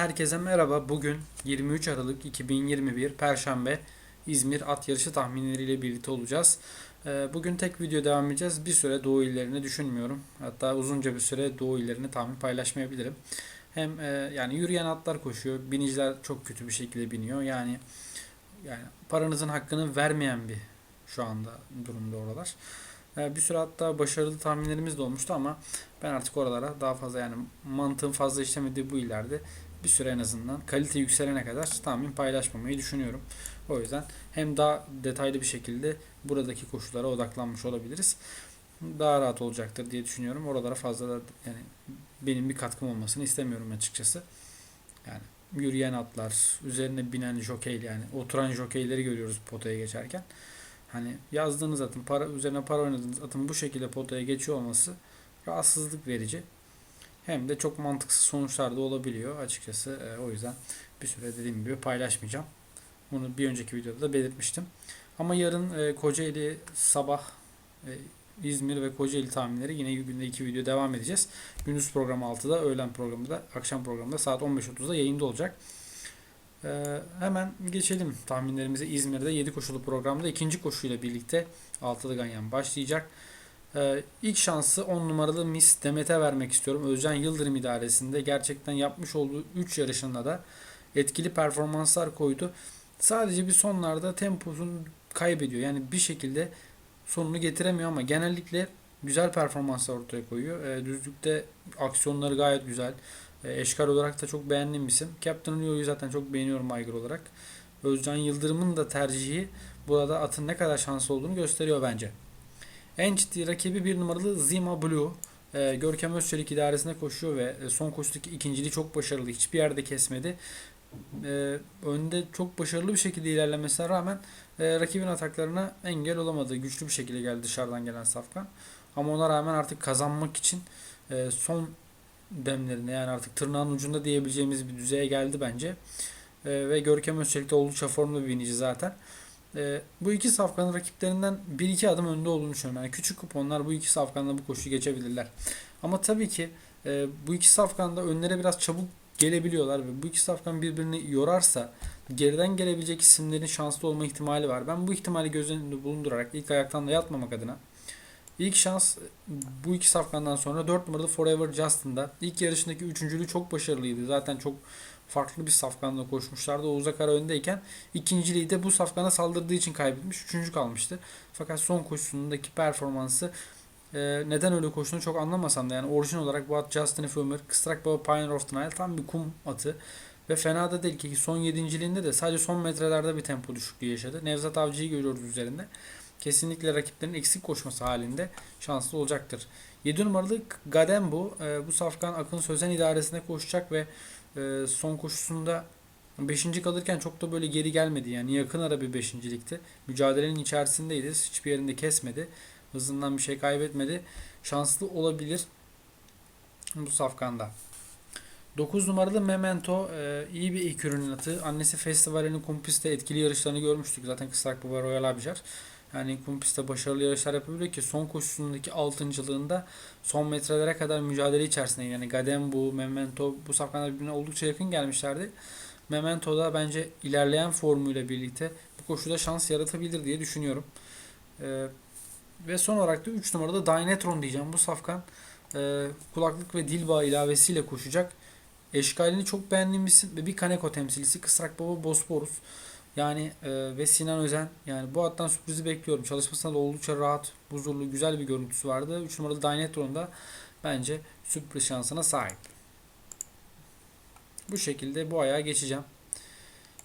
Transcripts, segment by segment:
Herkese merhaba. Bugün 23 Aralık 2021 Perşembe İzmir at yarışı tahminleriyle birlikte olacağız. Ee, Bugün tek video devam edeceğiz. Bir süre Doğu illerini düşünmüyorum. Hatta uzunca bir süre Doğu illerini tahmin paylaşmayabilirim. Hem e, yani yürüyen atlar koşuyor. Biniciler çok kötü bir şekilde biniyor. Yani yani paranızın hakkını vermeyen bir şu anda durumda oralar. Ee, Bir süre hatta başarılı tahminlerimiz de olmuştu ama ben artık oralara daha fazla yani mantığın fazla işlemediği bu illerde bir süre en azından kalite yükselene kadar tahmin paylaşmamayı düşünüyorum. O yüzden hem daha detaylı bir şekilde buradaki koşullara odaklanmış olabiliriz. Daha rahat olacaktır diye düşünüyorum. Oralara fazla da yani benim bir katkım olmasını istemiyorum açıkçası. Yani yürüyen atlar, üzerine binen jokey yani oturan jokeyleri görüyoruz potaya geçerken. Hani yazdığınız atın, para üzerine para oynadığınız atın bu şekilde potaya geçiyor olması rahatsızlık verici. Hem de çok mantıksız sonuçlar da olabiliyor açıkçası. E, o yüzden bir süre dediğim gibi paylaşmayacağım. Bunu bir önceki videoda da belirtmiştim. Ama yarın e, Kocaeli sabah e, İzmir ve Kocaeli tahminleri yine günde iki video devam edeceğiz. Gündüz programı 6'da, öğlen programı da, akşam programı da saat 15.30'da yayında olacak. E, hemen geçelim tahminlerimize. İzmir'de 7 koşulu programda ikinci koşuyla birlikte Altılı Ganyan başlayacak. Ee, ilk şansı 10 numaralı Miss Demet'e vermek istiyorum. Özcan Yıldırım idaresinde gerçekten yapmış olduğu 3 yarışında da etkili performanslar koydu. Sadece bir sonlarda temposunu kaybediyor. Yani bir şekilde sonunu getiremiyor ama genellikle güzel performanslar ortaya koyuyor. Ee, düzlükte aksiyonları gayet güzel. Ee, eşkal olarak da çok beğendiğim isim. Captain Leo'yu zaten çok beğeniyorum aygır olarak. Özcan Yıldırım'ın da tercihi burada atın ne kadar şanslı olduğunu gösteriyor bence. En ciddi rakibi bir numaralı Zima Blue. Ee, Görkem Özçelik idaresine koşuyor ve e, son koşudaki ikinciliği çok başarılı. Hiçbir yerde kesmedi. Ee, önde çok başarılı bir şekilde ilerlemesine rağmen e, rakibin ataklarına engel olamadı. Güçlü bir şekilde geldi dışarıdan gelen Safkan. Ama ona rağmen artık kazanmak için e, son demlerinde yani artık tırnağın ucunda diyebileceğimiz bir düzeye geldi bence. E, ve Görkem Özçelik de oldukça formda bir binici zaten. E, bu iki safkanın rakiplerinden 1-2 adım önde olduğunu düşünüyorum. Yani küçük kuponlar bu iki safkanla bu koşuyu geçebilirler. Ama tabii ki e, bu iki safkan da önlere biraz çabuk gelebiliyorlar ve bu iki safkan birbirini yorarsa geriden gelebilecek isimlerin şanslı olma ihtimali var. Ben bu ihtimali göz önünde bulundurarak ilk ayaktan da yatmamak adına ilk şans bu iki safkandan sonra 4 numaralı Forever Justin'da ilk yarışındaki üçüncülüğü çok başarılıydı. Zaten çok farklı bir safkanla koşmuşlardı. Oğuz Akar öndeyken ikinciliği de bu safkana saldırdığı için kaybetmiş. Üçüncü kalmıştı. Fakat son koşusundaki performansı e, neden öyle koştuğunu çok anlamasam da yani orijin olarak bu at Justin Fumer, Kıstrak Baba Pioneer of the Nile tam bir kum atı. Ve fena da değil ki son yedinciliğinde de sadece son metrelerde bir tempo düşüklüğü yaşadı. Nevzat Avcı'yı görüyoruz üzerinde. Kesinlikle rakiplerin eksik koşması halinde şanslı olacaktır. 7 numaralı Gadembo bu bu safkan Akın Sözen idaresine koşacak ve e, son koşusunda 5. kalırken çok da böyle geri gelmedi. Yani yakın ara bir 5.likti. Mücadelenin içerisindeydi. Hiçbir yerinde kesmedi. Hızından bir şey kaybetmedi. Şanslı olabilir bu safkanda. 9 numaralı Memento e, iyi bir ilk ürünün atı. Annesi festivalinin kumpiste etkili yarışlarını görmüştük. Zaten Kısrak Baba Royal Abijar. Yani kumpiste başarılı yarışlar yapabiliyor ki son koşusundaki altıncılığında son metrelere kadar mücadele içerisinde yani Gadembu, Memento bu safkanlar birbirine oldukça yakın gelmişlerdi. Memento da bence ilerleyen formuyla birlikte bu koşuda şans yaratabilir diye düşünüyorum. Ee, ve son olarak da 3 numarada Dynatron diyeceğim. Bu safkan e, kulaklık ve dil bağı ilavesiyle koşacak. Eşkalini çok beğendiğim bir bir Kaneko temsilcisi Kısrak Baba Bosporus. Yani e, ve Sinan Özen yani bu attan sürprizi bekliyorum. Çalışmasında da oldukça rahat, huzurlu, güzel bir görüntüsü vardı. 3 numaralı Dynatron da bence sürpriz şansına sahip. Bu şekilde bu ayağa geçeceğim.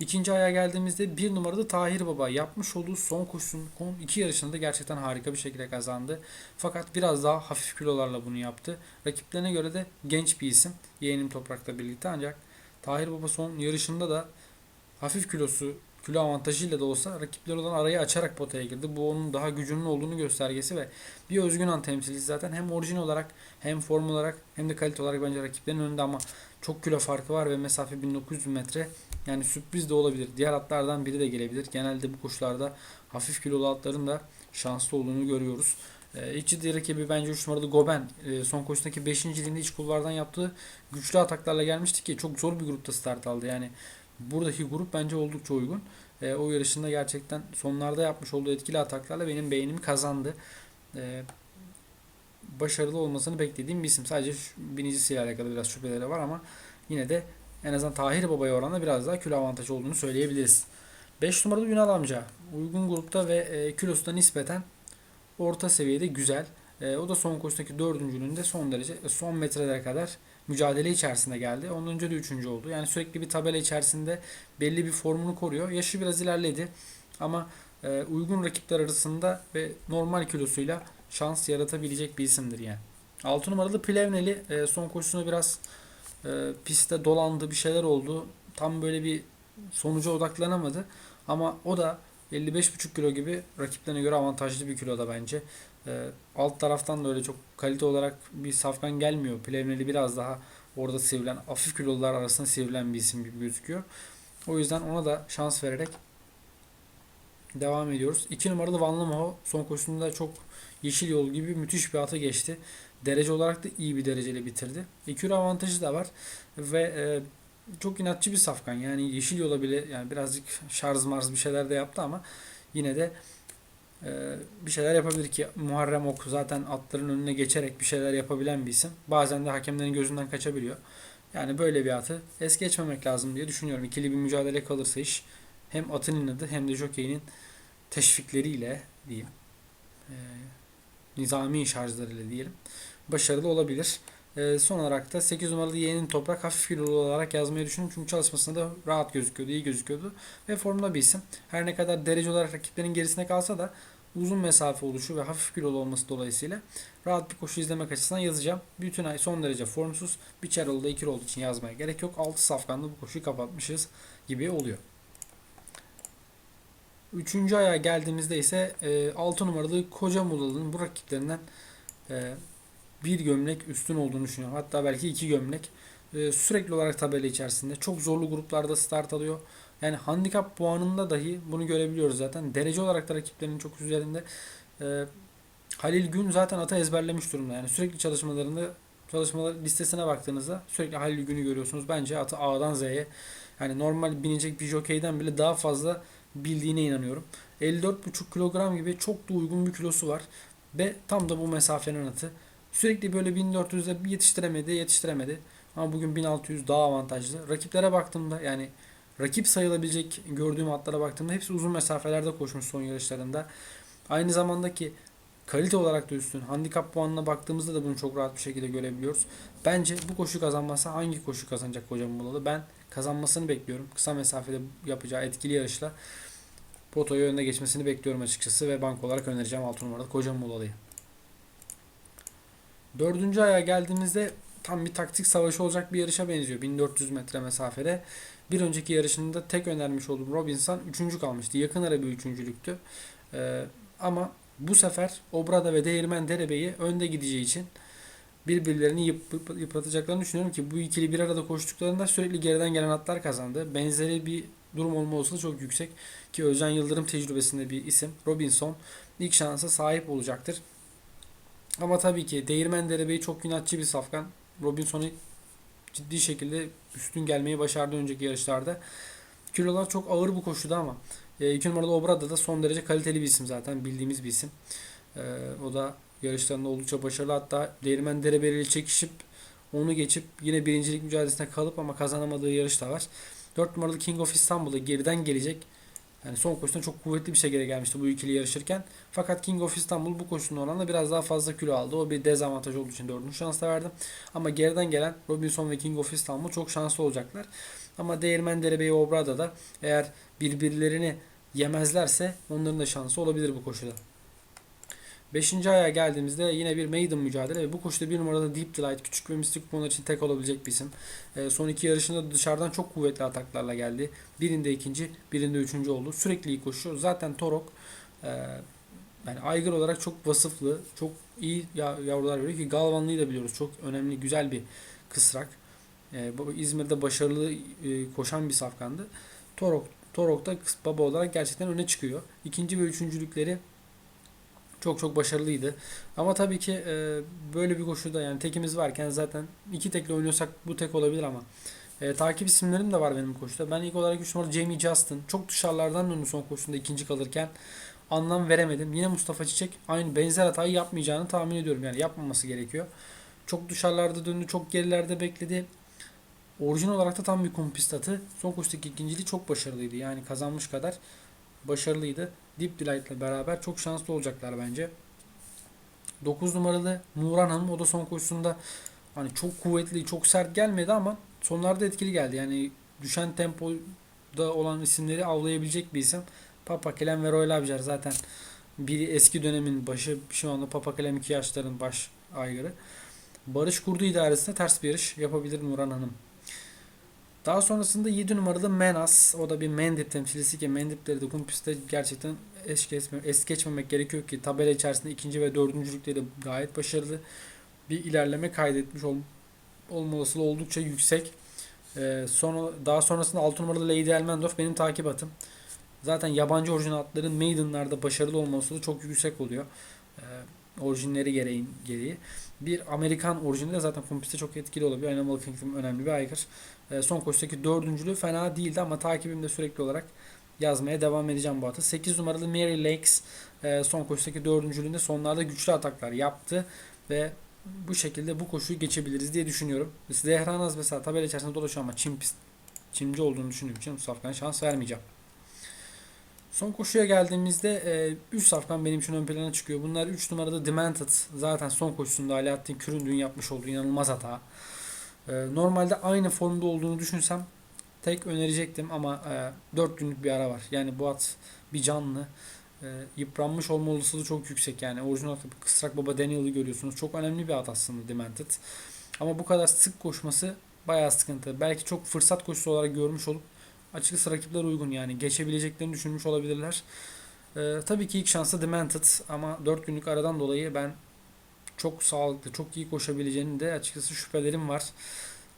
İkinci ayağa geldiğimizde bir numaralı Tahir Baba yapmış olduğu son koşusun iki yarışında da gerçekten harika bir şekilde kazandı. Fakat biraz daha hafif kilolarla bunu yaptı. Rakiplerine göre de genç bir isim. Yeğenim Toprak'la birlikte ancak Tahir Baba son yarışında da hafif kilosu kilo avantajıyla da olsa rakipleri olan arayı açarak potaya girdi. Bu onun daha gücünün olduğunu göstergesi ve bir özgün an temsilcisi zaten hem orijin olarak hem form olarak hem de kalite olarak bence rakiplerin önünde ama çok kilo farkı var ve mesafe 1900 metre. Yani sürpriz de olabilir. Diğer atlardan biri de gelebilir. Genelde bu koşularda hafif kilolu atların da şanslı olduğunu görüyoruz. E, iç ciddi rakibi bence 3 numaralı Goben. E, son koşusundaki 5. ilinde iç kulvardan yaptığı güçlü ataklarla gelmişti ki çok zor bir grupta start aldı. Yani buradaki grup bence oldukça uygun. E, o yarışında gerçekten sonlarda yapmış olduğu etkili ataklarla benim beğenimi kazandı. E, başarılı olmasını beklediğim bir isim. Sadece binicisiyle alakalı biraz şüpheleri var ama yine de en azından Tahir Baba'ya oranla biraz daha kilo avantajı olduğunu söyleyebiliriz. 5 numaralı Ünal amca uygun grupta ve e, kilosu da nispeten orta seviyede güzel. E, o da son koşudaki dördüncülüğünde son derece son metrelere kadar mücadele içerisinde geldi. Ondan önce de üçüncü oldu. Yani sürekli bir tabela içerisinde belli bir formunu koruyor. Yaşı biraz ilerledi ama e, uygun rakipler arasında ve normal kilosuyla şans yaratabilecek bir isimdir yani. 6 numaralı Plevneli e, son koşusunda biraz e, pistte dolandı bir şeyler oldu. Tam böyle bir sonuca odaklanamadı. Ama o da 55,5 kilo gibi rakiplerine göre avantajlı bir kiloda bence. E, alt taraftan da öyle çok kalite olarak bir safkan gelmiyor. Plevneli biraz daha orada sivrilen, hafif kilolular arasında sivrilen bir isim gibi gözüküyor. O yüzden ona da şans vererek devam ediyoruz. 2 numaralı Van Lamo son koşusunda çok yeşil yol gibi müthiş bir atı geçti. Derece olarak da iyi bir dereceyle bitirdi. Ekür avantajı da var ve e, çok inatçı bir safkan. Yani yeşil yola bile yani birazcık şarj marz bir şeyler de yaptı ama yine de bir şeyler yapabilir ki Muharrem Ok zaten atların önüne geçerek bir şeyler yapabilen bir isim. Bazen de hakemlerin gözünden kaçabiliyor. Yani böyle bir atı es geçmemek lazım diye düşünüyorum. İkili bir mücadele kalırsa iş hem atın inadı hem de jokeyinin teşvikleriyle diyeyim. E, nizami şarjlarıyla diyelim. Başarılı olabilir. E, son olarak da 8 numaralı yeğenin toprak hafif kilolu olarak yazmayı düşündüm. Çünkü çalışmasında da rahat gözüküyordu, iyi gözüküyordu. Ve formda bir isim. Her ne kadar derece olarak rakiplerin gerisine kalsa da uzun mesafe oluşu ve hafif kilolu olması dolayısıyla rahat bir koşu izlemek açısından yazacağım. Bütün ay son derece formsuz. Bir çerolda iki olduğu için yazmaya gerek yok. 6 safkanlı bu koşuyu kapatmışız gibi oluyor. Üçüncü aya geldiğimizde ise e, 6 numaralı Koca Muğla'nın bu rakiplerinden e, bir gömlek üstün olduğunu düşünüyorum. Hatta belki iki gömlek. E, sürekli olarak tabela içerisinde. Çok zorlu gruplarda start alıyor. Yani handikap puanında dahi bunu görebiliyoruz zaten. Derece olarak da rakiplerinin çok üzerinde. E, Halil Gün zaten ata ezberlemiş durumda. Yani sürekli çalışmalarında çalışmalar listesine baktığınızda sürekli Halil Gün'ü görüyorsunuz. Bence atı A'dan Z'ye yani normal binecek bir jokeyden bile daha fazla bildiğine inanıyorum. 54,5 kilogram gibi çok da uygun bir kilosu var. Ve tam da bu mesafenin atı. Sürekli böyle 1400'de yetiştiremedi, yetiştiremedi. Ama bugün 1600 daha avantajlı. Rakiplere baktığımda yani rakip sayılabilecek gördüğüm atlara baktığımda hepsi uzun mesafelerde koşmuş son yarışlarında. Aynı zamandaki kalite olarak da üstün. Handikap puanına baktığımızda da bunu çok rahat bir şekilde görebiliyoruz. Bence bu koşu kazanmasa hangi koşu kazanacak hocam Bulalı? Ben kazanmasını bekliyorum. Kısa mesafede yapacağı etkili yarışla Poto'yu önüne geçmesini bekliyorum açıkçası ve bank olarak önereceğim 6 numaralı Kocam Muğla'yı. Dördüncü aya geldiğimizde tam bir taktik savaşı olacak bir yarışa benziyor. 1400 metre mesafede. Bir önceki yarışında tek önermiş olduğum Robinson üçüncü kalmıştı. Yakın ara bir üçüncülüktü. Ee, ama bu sefer Obrada ve Değirmen Derebeyi önde gideceği için birbirlerini yıp- yıpratacaklarını düşünüyorum ki bu ikili bir arada koştuklarında sürekli geriden gelen atlar kazandı. Benzeri bir durum olma olasılığı çok yüksek ki Özcan Yıldırım tecrübesinde bir isim. Robinson ilk şansa sahip olacaktır. Ama tabii ki Değirmen Derebeyi çok inatçı bir safkan. Robinson'u ciddi şekilde üstün gelmeyi başardı önceki yarışlarda. Kilolar çok ağır bu koşuda ama 2 numaralı Obrada da son derece kaliteli bir isim zaten bildiğimiz bir isim. E, o da yarışlarında oldukça başarılı hatta Değirmen Derebeli çekişip onu geçip yine birincilik mücadelesine kalıp ama kazanamadığı yarış da var. 4 numaralı King of İstanbul'da geriden gelecek. Yani son koşuda çok kuvvetli bir şekilde gelmişti bu ikili yarışırken. Fakat King of İstanbul bu koşunun oranla biraz daha fazla kilo aldı. O bir dezavantaj olduğu için dördüncü şansla verdim. Ama geriden gelen Robinson ve King of İstanbul çok şanslı olacaklar. Ama Değirmen Derebeyi Obrada da eğer birbirlerini yemezlerse onların da şansı olabilir bu koşuda. Beşinci aya geldiğimizde yine bir maiden mücadele ve bu koşuda bir numarada Deep Delight küçük ve mistik kuponlar için tek olabilecek bir isim. E, son iki yarışında dışarıdan çok kuvvetli ataklarla geldi. Birinde ikinci, birinde üçüncü oldu. Sürekli iyi koşuyor. Zaten Torok e, yani aygır olarak çok vasıflı, çok iyi yavrular veriyor ki Galvanlı'yı da biliyoruz. Çok önemli, güzel bir kısrak. E, İzmir'de başarılı e, koşan bir safkandı. Torok Torok da baba olarak gerçekten öne çıkıyor. İkinci ve üçüncülükleri Çok çok başarılıydı. Ama tabii ki e, böyle bir koşuda yani tekimiz varken zaten iki tekle oynuyorsak bu tek olabilir ama e, takip isimlerim de var benim koşuda. Ben ilk olarak 3 numaralı Jamie Justin. Çok dışarılardan döndü son koşusunda ikinci kalırken. Anlam veremedim. Yine Mustafa Çiçek aynı benzer hatayı yapmayacağını tahmin ediyorum. Yani yapmaması gerekiyor. Çok dışarılarda döndü. Çok gerilerde bekledi. Orijinal olarak da tam bir kompist atı. Son koşudaki ikinciliği çok başarılıydı. Yani kazanmış kadar başarılıydı. Deep Delight'la beraber çok şanslı olacaklar bence. 9 numaralı Nuran Hanım o da son koşusunda hani çok kuvvetli, çok sert gelmedi ama sonlarda etkili geldi. Yani düşen tempoda olan isimleri avlayabilecek bir isim. Papa Kelem ve Royal Abicer zaten biri eski dönemin başı şu anda Papa Kelem 2 yaşların baş aygırı. Barış Kurdu idaresinde ters bir yarış yapabilir Nuran Hanım. Daha sonrasında 7 numaralı Menas. O da bir Mendip temsilcisi ki Mendipleri de Kumpis'te gerçekten es, geçme, es geçmemek gerekiyor ki tabela içerisinde ikinci ve dördüncülükleri de gayet başarılı bir ilerleme kaydetmiş ol, olma oldukça yüksek. Ee, sonra daha sonrasında 6 numaralı Lady Elmendorf benim takip atım. Zaten yabancı orijinal atların Maiden'larda başarılı olma olasılığı çok yüksek oluyor. Ee, orijinleri gereğin gereği. Bir Amerikan orijinali de zaten kompiste çok etkili olabiliyor. Animal Kingdom önemli bir aygır. E, son koşudaki dördüncülüğü fena değildi ama takibimde sürekli olarak yazmaya devam edeceğim bu atı. 8 numaralı Mary Lakes e, son koşudaki dördüncülüğünde sonlarda güçlü ataklar yaptı ve bu şekilde bu koşuyu geçebiliriz diye düşünüyorum. Zehra Naz mesela tabela içerisinde dolaşıyor ama çim pist, çimci olduğunu düşündüğüm için Safkan'a şans vermeyeceğim. Son koşuya geldiğimizde 3 e, safkan benim için ön plana çıkıyor. Bunlar 3 numarada Demented. Zaten son koşusunda Alaaddin Küründüğün yapmış olduğu inanılmaz hata. E, normalde aynı formda olduğunu düşünsem tek önerecektim ama e, 4 günlük bir ara var. Yani bu at bir canlı. E, yıpranmış olma olasılığı çok yüksek yani. Orijinal Kısrak Baba Daniel'ı görüyorsunuz. Çok önemli bir at aslında Demented. Ama bu kadar sık koşması bayağı sıkıntı. Belki çok fırsat koşusu olarak görmüş olup açıkçası rakipler uygun yani geçebileceklerini düşünmüş olabilirler. Ee, tabii ki ilk şansı Demented ama 4 günlük aradan dolayı ben çok sağlıklı, çok iyi koşabileceğini de açıkçası şüphelerim var.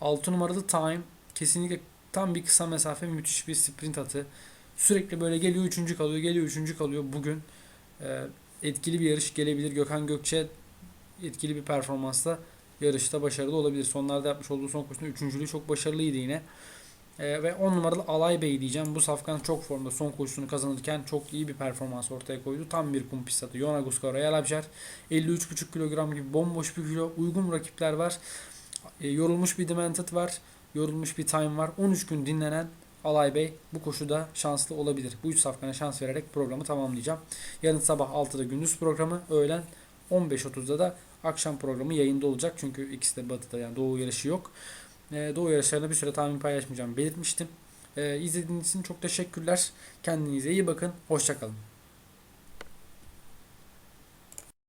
6 numaralı Time kesinlikle tam bir kısa mesafe müthiş bir sprint atı. Sürekli böyle geliyor 3. kalıyor, geliyor 3. kalıyor. Bugün e, etkili bir yarış gelebilir. Gökhan Gökçe etkili bir performansla yarışta başarılı olabilir. Sonlarda yapmış olduğu son koşusunda üçüncülüğü çok başarılıydı yine. E, ve 10 numaralı Alay Bey diyeceğim. Bu safkan çok formda son koşusunu kazanırken çok iyi bir performans ortaya koydu. Tam bir kum pist atı. Yona Guska Royal Abjar 53,5 kilogram gibi bomboş bir kilo. Uygun rakipler var. E, yorulmuş bir Demented var. Yorulmuş bir Time var. 13 gün dinlenen Alay Bey bu koşuda şanslı olabilir. Bu üç safkana şans vererek programı tamamlayacağım. Yarın sabah 6'da gündüz programı, öğlen 15.30'da da akşam programı yayında olacak. Çünkü ikisi de batıda yani doğu yarışı yok. Ee, doğu yarışlarında bir süre tahmin paylaşmayacağım belirtmiştim. Ee, izlediğiniz için çok teşekkürler. Kendinize iyi bakın. Hoşçakalın.